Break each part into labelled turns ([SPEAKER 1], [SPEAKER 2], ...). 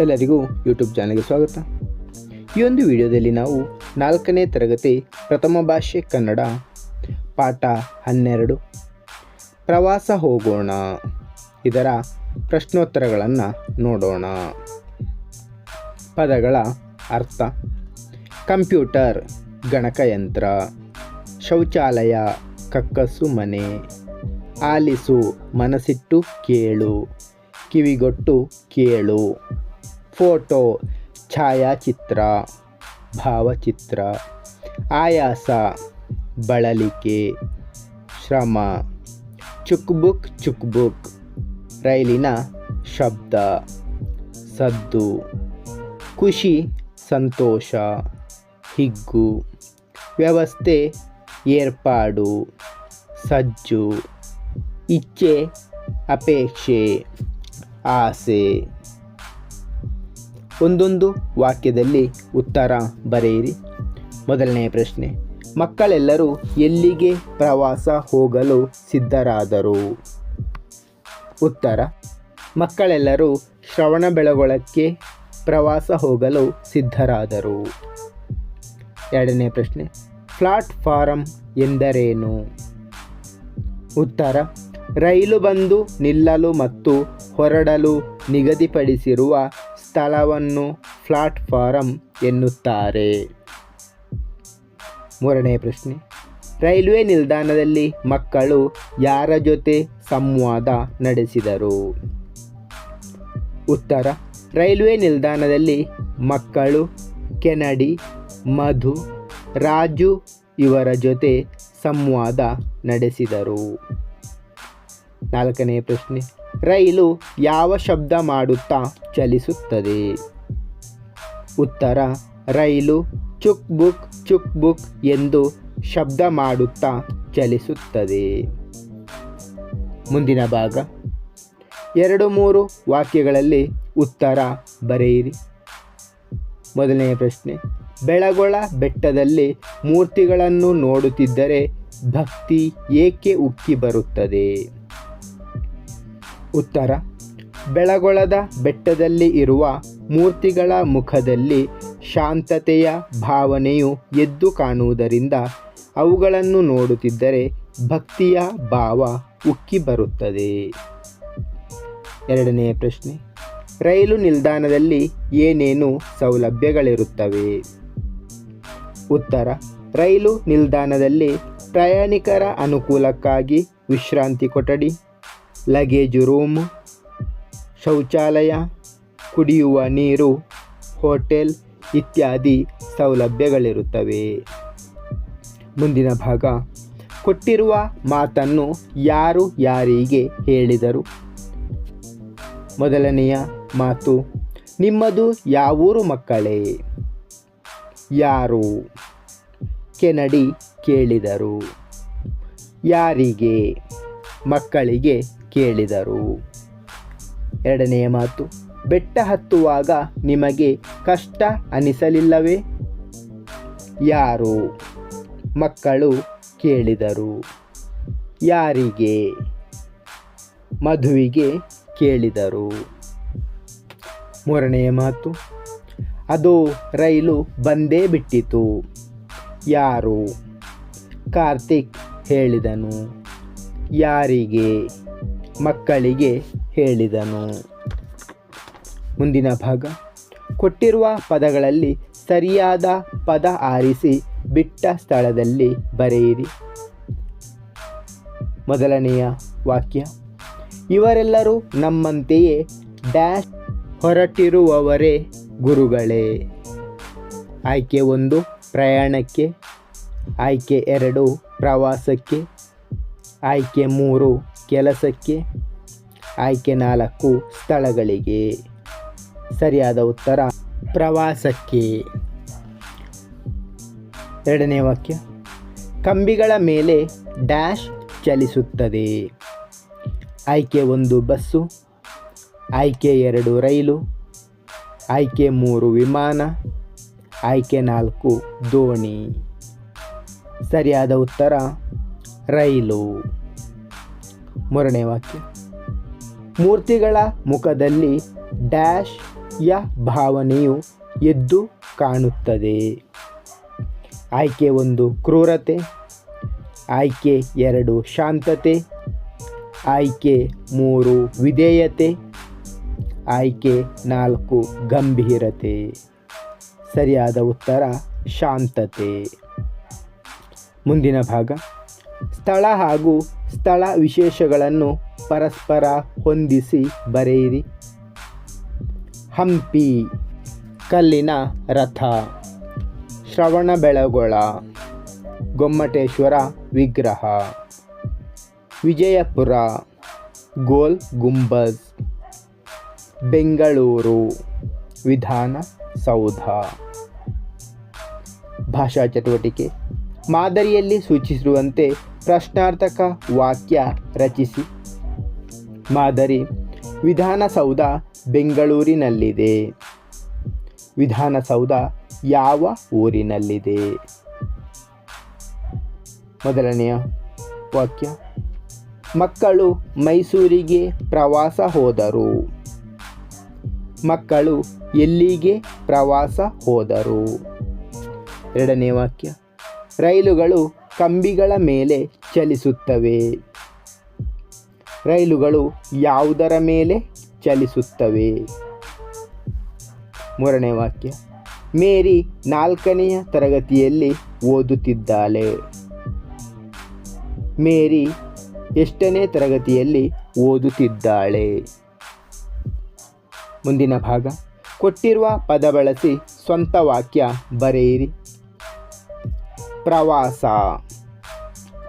[SPEAKER 1] ಎಲ್ಲರಿಗೂ ಯೂಟ್ಯೂಬ್ ಚಾನಲ್ಗೆ ಸ್ವಾಗತ. ಈ ಒಂದು ವಿಡಿಯೋದಲ್ಲಿ ನಾವು ನಾಲ್ಕನೇ ತರಗತಿ ಪ್ರಥಮ ಭಾಷೆ ಕನ್ನಡ ಪಾಠ ಹನ್ನೆರಡು. ಪ್ರವಾಸ ಹೋಗೋಣ. ಇದರ ಪ್ರಶ್ನೋತ್ತರಗಳನ್ನು ನೋಡೋಣ. ಪದಗಳ ಅರ್ಥ. ಕಂಪ್ಯೂಟರ್, ಗಣಕಯಂತ್ರ, ಶೌಚಾಲಯ, ಕಕ್ಕಸು ಮನೆ, ಆಲಿಸು ಮನಸಿಟ್ಟು ಕೇಳು, ಕಿವಿಗೊಟ್ಟು ಕೇಳು. ಫೋಟೋ, ಛಾಯಾಚಿತ್ರ, ಭಾವಚಿತ್ರ, ಆಯಾಸ, ಬಳಲಿಕೆ, ಶ್ರಮ, ಚುಕ್ಬುಕ್ ಚುಕ್ಬುಕ್, ರೈಲಿನ ಶಬ್ದ, ಸದ್ದು, ಖುಷಿ, ಸಂತೋಷ, ಹಿಗ್ಗು, ವ್ಯವಸ್ಥೆ, ಏರ್ಪಾಡು, ಸಜ್ಜು, ಇಚ್ಛೆ, ಅಪೇಕ್ಷೆ, ಆಸೆ. ಒಂದೊಂದು ವಾಕ್ಯದಲ್ಲಿ ಉತ್ತರ ಬರೆಯಿರಿ. ಮೊದಲನೆಯ ಪ್ರಶ್ನೆ, ಮಕ್ಕಳೆಲ್ಲರೂ ಎಲ್ಲಿಗೆ ಪ್ರವಾಸ ಹೋಗಲು ಸಿದ್ಧರಾದರು? ಉತ್ತರ, ಮಕ್ಕಳೆಲ್ಲರೂ ಶ್ರವಣಬೆಳಗೊಳಕ್ಕೆ ಪ್ರವಾಸ ಹೋಗಲು ಸಿದ್ಧರಾದರು. ಎರಡನೇ ಪ್ರಶ್ನೆ ಪ್ಲಾಟ್ಫಾರಂ ಎಂದರೇನು? ಉತ್ತರ, ರೈಲು ಬಂದು ನಿಲ್ಲಲು ಮತ್ತು ಹೊರಡಲು ನಿಗದಿಪಡಿಸಿರುವ ಸ್ಥಳವನ್ನು ಪ್ಲಾಟ್ಫಾರಂ ಎನ್ನುತ್ತಾರೆ. ಮೂರನೇ ಪ್ರಶ್ನೆ. ರೈಲ್ವೆ ನಿಲ್ದಾಣದಲ್ಲಿ ಮಕ್ಕಳು ಯಾರ ಜೊತೆ ಸಂವಾದ ನಡೆಸಿದರು? ಉತ್ತರ. ರೈಲ್ವೆ ನಿಲ್ದಾಣದಲ್ಲಿ ಮಕ್ಕಳು ಕೆನಡಿ, ಮಧು, ರಾಜು ಇವರ ಜೊತೆ ಸಂವಾದ ನಡೆಸಿದರು. ನಾಲ್ಕನೇ ಪ್ರಶ್ನೆ, ರೈಲು ಯಾವ ಶಬ್ದ ಮಾಡುತ್ತಾ ಚಲಿಸುತ್ತದೆ? ಉತ್ತರ, ರೈಲು ಚುಕ್ ಬುಕ್ ಚುಕ್ ಬುಕ್ ಎಂದು ಶಬ್ದ ಮಾಡುತ್ತಾ ಚಲಿಸುತ್ತದೆ. ಮುಂದಿನ ಭಾಗ, ಎರಡು ಮೂರು ವಾಕ್ಯಗಳಲ್ಲಿ ಉತ್ತರ ಬರೆಯಿರಿ. ಮೊದಲನೆಯ ಪ್ರಶ್ನೆ, ಬೆಳಗೊಳ ಬೆಟ್ಟದಲ್ಲಿ ಮೂರ್ತಿಗಳನ್ನು ನೋಡುತ್ತಿದ್ದರೆ ಭಕ್ತಿ ಏಕೆ ಉಕ್ಕಿ ಬರುತ್ತದೆ? ಉತ್ತರ. ಬೆಳಗೊಳದ ಬೆಟ್ಟದಲ್ಲಿ ಇರುವ ಮೂರ್ತಿಗಳ ಮುಖದಲ್ಲಿ ಶಾಂತತೆಯ ಭಾವನೆಯು ಎದ್ದು ಕಾಣುವುದರಿಂದ ಅವುಗಳನ್ನು ನೋಡುತ್ತಿದ್ದರೆ ಭಕ್ತಿಯ ಭಾವ ಉಕ್ಕಿ ಬರುತ್ತದೆ. ಎರಡನೆಯ ಪ್ರಶ್ನೆ. ರೈಲು ನಿಲ್ದಾಣದಲ್ಲಿ ಏನೇನು ಸೌಲಭ್ಯಗಳಿರುತ್ತವೆ? ಉತ್ತರ. ರೈಲು ನಿಲ್ದಾಣದಲ್ಲಿ ಪ್ರಯಾಣಿಕರ ಅನುಕೂಲಕ್ಕಾಗಿ ವಿಶ್ರಾಂತಿ ಕೊಠಡಿ ಲಗೇಜು ರೂಮ್, ಶೌಚಾಲಯ, ಕುಡಿಯುವ ನೀರು, ಹೋಟೆಲ್ ಇತ್ಯಾದಿ ಸೌಲಭ್ಯಗಳಿರುತ್ತವೆ. ಮುಂದಿನ ಭಾಗ, ಕೊಟ್ಟಿರುವ ಮಾತನ್ನು ಯಾರು ಯಾರಿಗೆ ಹೇಳಿದರು? ಮೊದಲನೆಯ ಮಾತು, ನಿಮ್ಮದು ಯಾವೂರು ಮಕ್ಕಳೇ? ಯಾರು? ಕೆನಡಿ ಕೇಳಿದರು. ಯಾರಿಗೆ? ಮಕ್ಕಳಿಗೆ ಕೇಳಿದರು. ಎರಡನೆಯ ಮಾತು, ಬೆಟ್ಟ ಹತ್ತುವಾಗ ನಿಮಗೆ ಕಷ್ಟ ಅನಿಸಲಿಲ್ಲವೇ? ಯಾರು? ಮಕ್ಕಳು ಕೇಳಿದರು. ಯಾರಿಗೆ? ಮಧುವಿಗೆ ಕೇಳಿದರು. ಮೂರನೆಯ ಮಾತು, ಅದು ರೈಲು ಬಂದೇ ಬಿಟ್ಟಿತು. ಯಾರು? ಕಾರ್ತಿಕ್ ಹೇಳಿದನು. ಯಾರಿಗೆ ಮಕ್ಕಳಿಗೆ ಹೇಳಿದನು. ಮುಂದಿನ ಭಾಗ. ಕೊಟ್ಟಿರುವ ಪದಗಳಲ್ಲಿ ಸರಿಯಾದ ಪದ ಆರಿಸಿ ಬಿಟ್ಟ ಸ್ಥಳದಲ್ಲಿ ಬರೆಯಿರಿ. ಮೊದಲನೆಯ ವಾಕ್ಯ. ಇವರೆಲ್ಲರೂ ನಮ್ಮಂತೆಯೇ ಡ್ಯಾಶ್ ಹೊರಟಿರುವವರೇ ಗುರುಗಳೇ. ಆಯ್ಕೆ ಒಂದು ಪ್ರಯಾಣಕ್ಕೆ, ಆಯ್ಕೆ ಎರಡು ಪ್ರವಾಸಕ್ಕೆ ಆಯ್ಕೆ ಮೂರು ಕೆಲಸಕ್ಕೆ ಆಯ್ಕೆ ನಾಲ್ಕು ಸ್ಥಳಗಳಿಗೆ. ಸರಿಯಾದ ಉತ್ತರ, ಪ್ರವಾಸಕ್ಕೆ. ಎರಡನೇ ವಾಕ್ಯ, ಕಂಬಿಗಳ ಮೇಲೆ ಡ್ಯಾಶ್ ಚಲಿಸುತ್ತದೆ. ಆಯ್ಕೆ ಒಂದು ಬಸ್ಸು, ಆಯ್ಕೆ ಎರಡು ರೈಲು, ಆಯ್ಕೆ ಮೂರು ವಿಮಾನ, ಆಯ್ಕೆ ನಾಲ್ಕು ದೋಣಿ. ಸರಿಯಾದ ಉತ್ತರ ರೈಲು. ಮೂರನೇ ವಾಕ್ಯ. ಮೂರ್ತಿಗಳ ಮುಖದಲ್ಲಿ ಡ್ಯಾಶ್ ಯ ಭಾವನೆಯು ಎದ್ದು ಕಾಣುತ್ತದೆ. ಆಯ್ಕೆ ಒಂದು, ಕ್ರೂರತೆ. ಆಯ್ಕೆ ಎರಡು, ಶಾಂತತೆ. ಆಯ್ಕೆ ಮೂರು, ವಿಧೇಯತೆ. ಆಯ್ಕೆ ನಾಲ್ಕು, ಗಂಭೀರತೆ. ಸರಿಯಾದ ಉತ್ತರ, ಶಾಂತತೆ. ಮುಂದಿನ ಭಾಗ. ಸ್ಥಳ ಹಾಗೂ ಸ್ಥಳ ವಿಶೇಷಗಳನ್ನು ಪರಸ್ಪರ ಹೊಂದಿಸಿ ಬರೆಯಿರಿ. ಹಂಪಿ, ಕಲ್ಲಿನ ರಥ ಶ್ರವಣಬೆಳಗೊಳ ಗೊಮ್ಮಟೇಶ್ವರ ವಿಗ್ರಹ, ವಿಜಯಪುರ, ಗೋಲ್ ಗುಂಬಜ್, ಬೆಂಗಳೂರು ವಿಧಾನ ಸೌಧ. ಭಾಷಾ ಚಟುವಟಿಕೆ. ಮಾದರಿಯಲ್ಲಿ ಸೂಚಿಸಿರುವಂತೆ ಪ್ರಶ್ನಾರ್ಥಕ ವಾಕ್ಯ ರಚಿಸಿ. ಮಾದರಿ, ವಿಧಾನಸೌಧ ಬೆಂಗಳೂರಿನಲ್ಲಿದೆ. ವಿಧಾನಸೌಧ ಯಾವ ಊರಿನಲ್ಲಿದೆ? ಮೊದಲನೆಯ ವಾಕ್ಯ. ಮಕ್ಕಳು ಮೈಸೂರಿಗೆ ಪ್ರವಾಸ ಹೋದರು. ಮಕ್ಕಳು ಎಲ್ಲಿಗೆ ಪ್ರವಾಸ ಹೋದರು? ಎರಡನೇ ವಾಕ್ಯ. ರೈಲುಗಳು ಕಂಬಿಗಳ ಮೇಲೆ ಚಲಿಸುತ್ತವೆ. ರೈಲುಗಳು ಯಾವುದರ ಮೇಲೆ ಚಲಿಸುತ್ತವೆ? ಮೂರನೇ ವಾಕ್ಯ. ಮೇರಿ ನಾಲ್ಕನೆಯ ತರಗತಿಯಲ್ಲಿ ಓದುತ್ತಿದ್ದಾಳೆ. ಮೇರಿ ಎಷ್ಟನೇ ತರಗತಿಯಲ್ಲಿ ಓದುತ್ತಿದ್ದಾಳೆ? ಮುಂದಿನ ಭಾಗ. ಕೊಟ್ಟಿರುವ ಪದ ಬಳಸಿ ಸ್ವಂತ ವಾಕ್ಯ ಬರೆಯಿರಿ. ಪ್ರವಾಸ.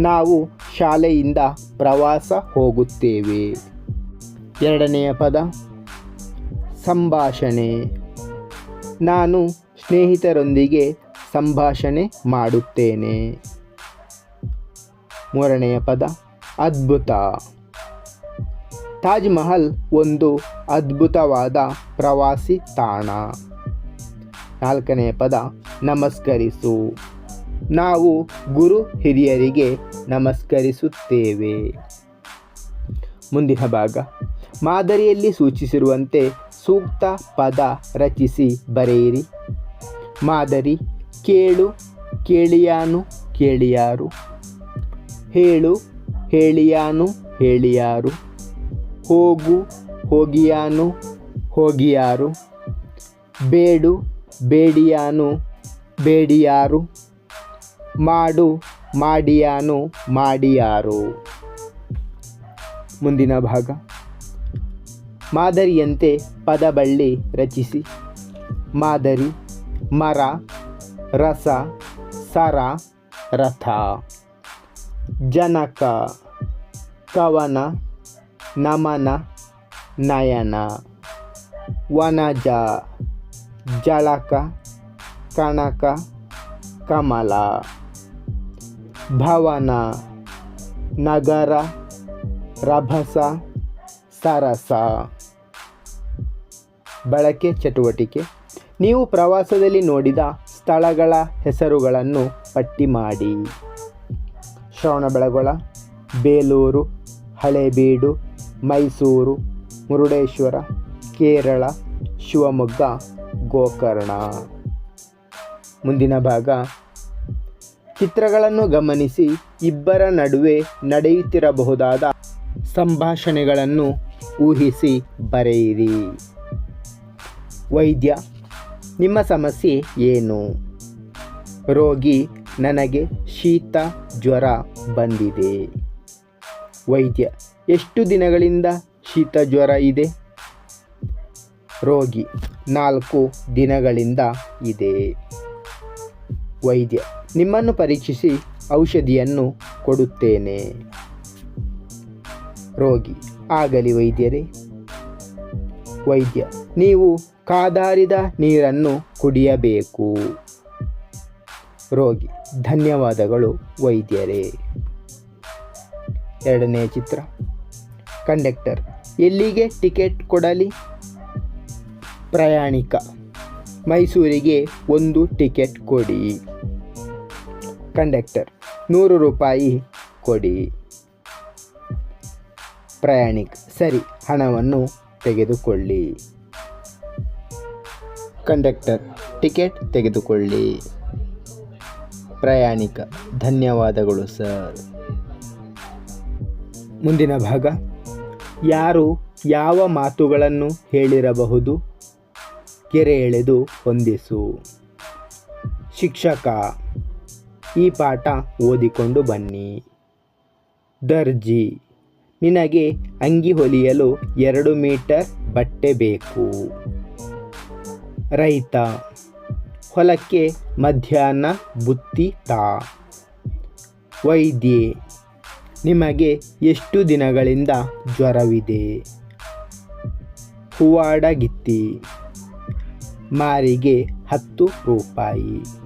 [SPEAKER 1] ನಾವು ಶಾಲೆಯಿಂದ ಪ್ರವಾಸ ಹೋಗುತ್ತೇವೆ. ಎರಡನೆಯ ಪದ, ಸಂಭಾಷಣೆ. ನಾನು ಸ್ನೇಹಿತರೊಂದಿಗೆ ಸಂಭಾಷಣೆ ಮಾಡುತ್ತೇನೆ. ಮೂರನೆಯ ಪದ, ಅದ್ಭುತ. ತಾಜ್ ಮಹಲ್ ಒಂದು ಅದ್ಭುತವಾದ ಪ್ರವಾಸಿ ತಾಣ. ನಾಲ್ಕನೆಯ ಪದ, ನಮಸ್ಕರಿಸು. ನಾವು ಗುರು ಹಿರಿಯರಿಗೆ ನಮಸ್ಕರಿಸುತ್ತೇವೆ. ಮುಂದಿನ ಭಾಗ. ಮಾದರಿಯಲ್ಲಿ ಸೂಚಿಸಿರುವಂತೆ ಸೂಕ್ತ ಪದ ರಚಿಸಿ ಬರೆಯಿರಿ. ಮಾದರಿ, ಕೇಳು, ಕೇಳಿಯಾನು, ಕೇಳಿಯಾರು. ಹೇಳು, ಹೇಳಿಯಾನು, ಹೇಳಿಯಾರು. ಹೋಗು, ಹೋಗಿಯಾನು, ಹೋಗಿಯಾರು. ಬೇಡು, ಬೇಡಿಯಾನು, ಬೇಡಿಯಾರು. ಮಾಡು, ಮಾಡಿಯಾನು, ಮಾಡಿಯಾರು. ಮುಂದಿನ ಭಾಗ. ಮಾದರಿಯಂತೆ ಪದಬಳ್ಳಿ ರಚಿಸಿ. ಮಾದರಿ, ಮರ, ರಸ, ಸರ, ರಥ. ಜನಕ, ಕವನ, ನಮನ, ನಯನ. ವನಜ ಜಳಕ ಕಣಕ ಕಮಲ. ಭವನ, ನಗರ, ರಭಸ, ಸರಸ. ಬಳಕೆ ಚಟುವಟಿಕೆ. ನೀವು ಪ್ರವಾಸದಲ್ಲಿ ನೋಡಿದ ಸ್ಥಳಗಳ ಹೆಸರುಗಳನ್ನು ಪಟ್ಟಿ ಮಾಡಿ. ಶ್ರವಣಬೆಳಗೊಳ ಬೇಲೂರು, ಹಳೇಬೀಡು, ಮೈಸೂರು, ಮುರುಡೇಶ್ವರ, ಕೇರಳ, ಶಿವಮೊಗ್ಗ, ಗೋಕರ್ಣ. ಮುಂದಿನ ಭಾಗ ಚಿತ್ರಗಳನ್ನು ಗಮನಿಸಿ ಇಬ್ಬರ ನಡುವೆ ನಡೆಯುತ್ತಿರಬಹುದಾದ ಸಂಭಾಷಣೆಗಳನ್ನು ಊಹಿಸಿ ಬರೆಯಿರಿ. ವೈದ್ಯ, ನಿಮ್ಮ ಸಮಸ್ಯೆ ಏನು? ರೋಗಿ, ನನಗೆ ಶೀತ, ಜ್ವರ ಬಂದಿದೆ. ವೈದ್ಯ, ಎಷ್ಟು ದಿನಗಳಿಂದ ಶೀತ, ಜ್ವರ ಇದೆ? ರೋಗಿ, ನಾಲ್ಕು ದಿನಗಳಿಂದ ಇದೆ. ವೈದ್ಯ ನಿಮ್ಮನ್ನು ಪರೀಕ್ಷಿಸಿ ಔಷಧಿಯನ್ನು ಕೊಡುತ್ತೇನೆ. ರೋಗಿ, ಆಗಲಿ ವೈದ್ಯರೇ. ವೈದ್ಯ, ನೀವು ಕಾದಾರಿದ ನೀರನ್ನು ಕುಡಿಯಬೇಕು. ರೋಗಿ, ಧನ್ಯವಾದಗಳು ವೈದ್ಯರೇ. ಎರಡನೇ ಚಿತ್ರ. ಕಂಡಕ್ಟರ್, ಎಲ್ಲಿಗೆ ಟಿಕೆಟ್ ಕೊಡಲಿ? ಪ್ರಯಾಣಿಕ, ಮೈಸೂರಿಗೆ ಒಂದು ಟಿಕೆಟ್ ಕೊಡಿ. ಕಂಡಕ್ಟರ್. ನೂರು ರೂಪಾಯಿ ಕೊಡಿ. ಪ್ರಯಾಣಿಕ, ಸರಿ, ಹಣವನ್ನು ತೆಗೆದುಕೊಳ್ಳಿ. ಕಂಡಕ್ಟರ್, ಟಿಕೆಟ್ ತೆಗೆದುಕೊಳ್ಳಿ. ಪ್ರಯಾಣಿಕ, ಧನ್ಯವಾದಗಳು, ಸರ್. ಮುಂದಿನ ಭಾಗ. ಯಾರು ಯಾವ ಮಾತುಗಳನ್ನು ಹೇಳಿರಬಹುದು? ಕೆರೆ ಎಳೆದು ಹೊಂದಿಸು. ಶಿಕ್ಷಕ ಈ ಪಾಠ ಓದಿಕೊಂಡು ಬನ್ನಿ. ದರ್ಜಿ. ನಿನಗೆ ಅಂಗಿ ಹೊಲಿಯಲು ಎರಡು ಮೀಟರ್ ಬಟ್ಟೆ ಬೇಕು. ರೈತ. ಹೊಲಕ್ಕೆ ಮಧ್ಯಾಹ್ನ ಬುತ್ತಿ ತಾ. ವೈದ್ಯೆ. ನಿಮಗೆ ಎಷ್ಟು ದಿನಗಳಿಂದ ಜ್ವರವಿದೆ? ಹೂವಾಡಗಿತ್ತಿ. ಮಾರಿಗೆ ಹತ್ತು ರೂಪಾಯಿ.